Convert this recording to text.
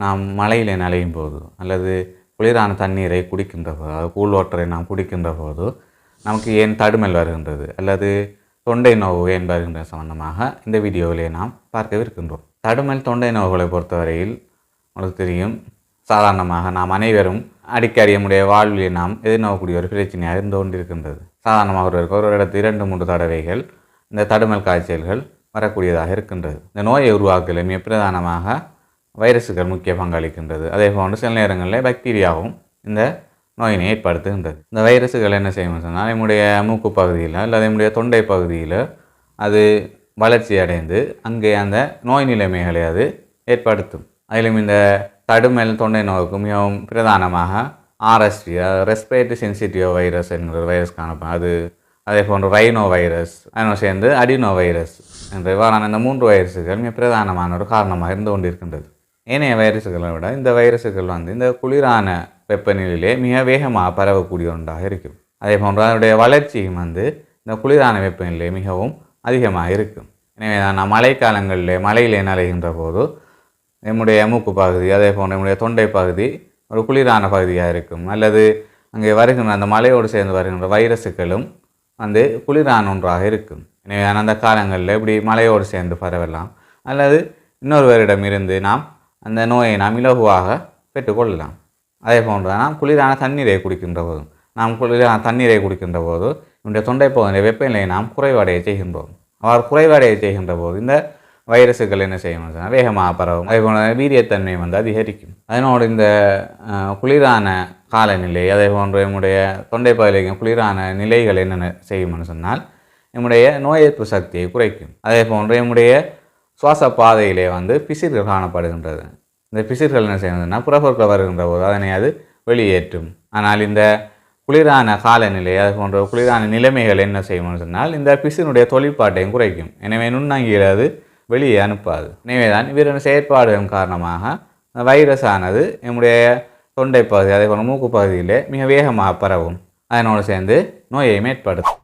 நாம் மழையிலே நனையும் போது அல்லது குளிரான தண்ணீரை குடிக்கின்ற போது அதாவது கூல் வாட்டரை நாம் குடிக்கின்ற போது நமக்கு ஏன் தடுமல் வருகின்றது அல்லது தொண்டை நோவு ஏன் வருகின்ற சம்பந்தமாக இந்த வீடியோவிலே நாம் பார்க்கவிருக்கின்றோம். தடுமல் தொண்டை நோவுகளை பொறுத்தவரையில் உங்களுக்கு தெரியும் சாதாரணமாக நாம் அனைவரும் அடிக்கடி நம்முடைய வாழ்விலே நாம் எதிர்நோக்கக்கூடிய ஒரு பிரச்சனையாக இருந்து கொண்டிருக்கின்றது. சாதாரணமாக ஒருவருக்கு ஒரு இடத்து இரண்டு மூன்று தடவைகள் இந்த தடுமல் காய்ச்சல்கள் வரக்கூடியதாக இருக்கின்றது. இந்த நோயை உருவாக்கல மிக பிரதானமாக வைரஸுகள் முக்கிய பங்களிக்கின்றது அதே போன்று சில நேரங்களில் பாக்டீரியாவும் இந்த நோயினை ஏற்படுத்துகின்றது. இந்த வைரஸுகள் என்ன செய்யும் சொன்னால் நம்முடைய மூக்கு பகுதியில் அல்லது நம்முடைய தொண்டை பகுதியில் அது வளர்ச்சி அடைந்து அங்கே அந்த நோய் நிலைமைகளை அது ஏற்படுத்தும். அதிலும் இந்த தடுமல் தொண்டை நோய்க்கு மிகவும் பிரதானமாக ஆர்எஸ்டி ரெஸ்பிரேட்டரி சென்சிட்டிவ் வைரஸ் என்கிற ஒரு வைரஸ் காணப்படும். அது அதே போன்று ரைனோ வைரஸ் அதனோடு சேர்ந்து அடினோ வைரஸ் என்ற இவ்வாறான இந்த மூன்று வைரஸுகள் மிக பிரதானமான ஒரு காரணமாக இருந்து கொண்டிருக்கின்றது. ஏனைய வைரஸுகளை விட இந்த வைரஸுகள் வந்து இந்த குளிரான வெப்பநிலையிலே மிக வேகமாக பரவக்கூடிய ஒன்றாக இருக்கும். அதே போன்று அதனுடைய வளர்ச்சியும் வந்து இந்த குளிரான வெப்பநிலை மிகவும் அதிகமாக இருக்கும். எனவே நான் மழைக்காலங்களில் மலையிலே நலைகின்ற போது நம்முடைய மூக்கு பகுதி அதே போன்று நம்முடைய தொண்டை பகுதி ஒரு குளிரான பகுதியாக இருக்கும். அல்லது அங்கே வருகின்ற அந்த மலையோடு சேர்ந்து வருகின்ற வைரஸுகளும் வந்து குளிரான ஒன்றாக இருக்கும். எனவே அந்த காலங்களில் இப்படி மலையோடு சேர்ந்து பரவலாம். அல்லது இன்னொருவரிடம் இருந்து நாம் அந்த நோயை நாம் இலகுவாக பெற்றுக்கொள்ளலாம். அதே போன்று நாம் குளிரான தண்ணீரை குடிக்கின்ற போதும் நாம் குளிரான தண்ணீரை குடிக்கின்ற போது நம்முடைய தொண்டை வெப்பநிலையை நாம் குறைவடைய செய்கின்றோம். அவ்வாறு குறைவடைய செய்கின்ற போது இந்த வைரஸுகள் என்ன செய்யும் சொன்னால் வேகமாக பரவும். அதே போன்ற வீரியத்தன்மை வந்து அதிகரிக்கும். அதனோடு இந்த குளிரான காலநிலை அதே போன்று நம்முடைய தொண்டை பகுதியில் குளிரான நிலைகள் என்னென்ன செய்யும்னு சொன்னால் நம்முடைய நோய் எதிர்ப்பு சக்தியை குறைக்கும். அதே போன்று நம்முடைய சுவாச பாதையிலே வந்து பிசிர்கள் காணப்படுகின்றது. இந்த பிசிர்கள் என்ன செய்யணும்னா புறப்பொருட்கள் வருகின்ற போது அதனை அது வெளியேற்றும். ஆனால் இந்த குளிரான காலநிலை அது போன்ற குளிரான நிலைமைகள் என்ன செய்யும்னு சொன்னால் இந்த பிசினுடைய தொழிற்பாட்டையும் குறைக்கும். எனவே நுண்ணங்கியில் அது வெளியே அனுப்பாது. எனவே தான் இவரின் செயற்பாடுகளின் காரணமாக வைரஸ் ஆனது நம்முடைய தொண்டை பகுதி அதே போல் மூக்கு பகுதியிலே மிக வேகமாக பரவும். அதனோடு சேர்ந்து நோயை மேற்படுத்தும்.